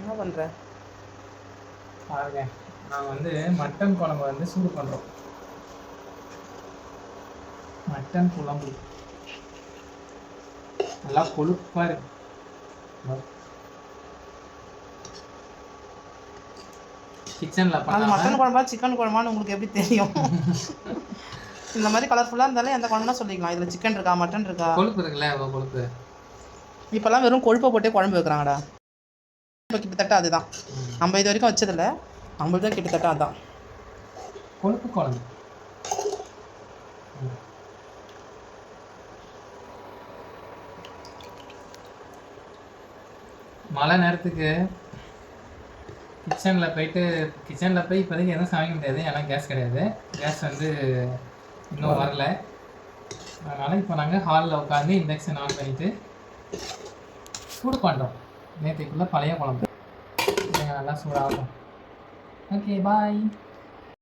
என்ன பண்ற? பாருங்க நாங்கள் வந்து மட்டன் குழம்பு வந்து சூடு பண்ணுறோம் மட்டன் குழம்பு. நல்லா கொழுப்பா இருக்கு. கிச்சனில் அது பண்ணாம மட்டன் குழம்பா சிக்கன் குழம்பான்னு உங்களுக்கு எப்படி தெரியும்? இந்த மாதிரி கலர்ஃபுல்லாக இருந்தாலே எந்த குழம்புனா சொல்லிக்கலாம். இதில் சிக்கன் இருக்கா மட்டன் இருக்கா? கொழுப்பு இருக்குல்ல கொழுப்பு. இப்போல்லாம் வெறும் கொழுப்பை போட்டே குழம்பு வைக்கிறாங்கடா. இப்போ கிட்டத்தட்ட அதுதான். நம்ம இது வரைக்கும் வச்சதில்ல. நம்மளுக்கு தான் கிட்டத்தட்ட அதுதான் கொழுப்பு குழம்பு. மழை நேரத்துக்கு கிச்சனில் போயிட்டு கிச்சனில் போய் இப்போதைக்கு எதுவும் சமைக்க முடியாது. ஏன்னா கேஸ் கிடையாது. கேஸ் வந்து இன்னும் வரல. அதனால் இப்போ நாங்கள் ஹாலில் உட்காந்து இண்டக்ஷன் ஆன் பண்ணிவிட்டு சூடு பண்ணுறோம் நேற்றுக்குள்ளே பழைய குழம்பு. நல்லா சூடாகும் ஓகே பாய்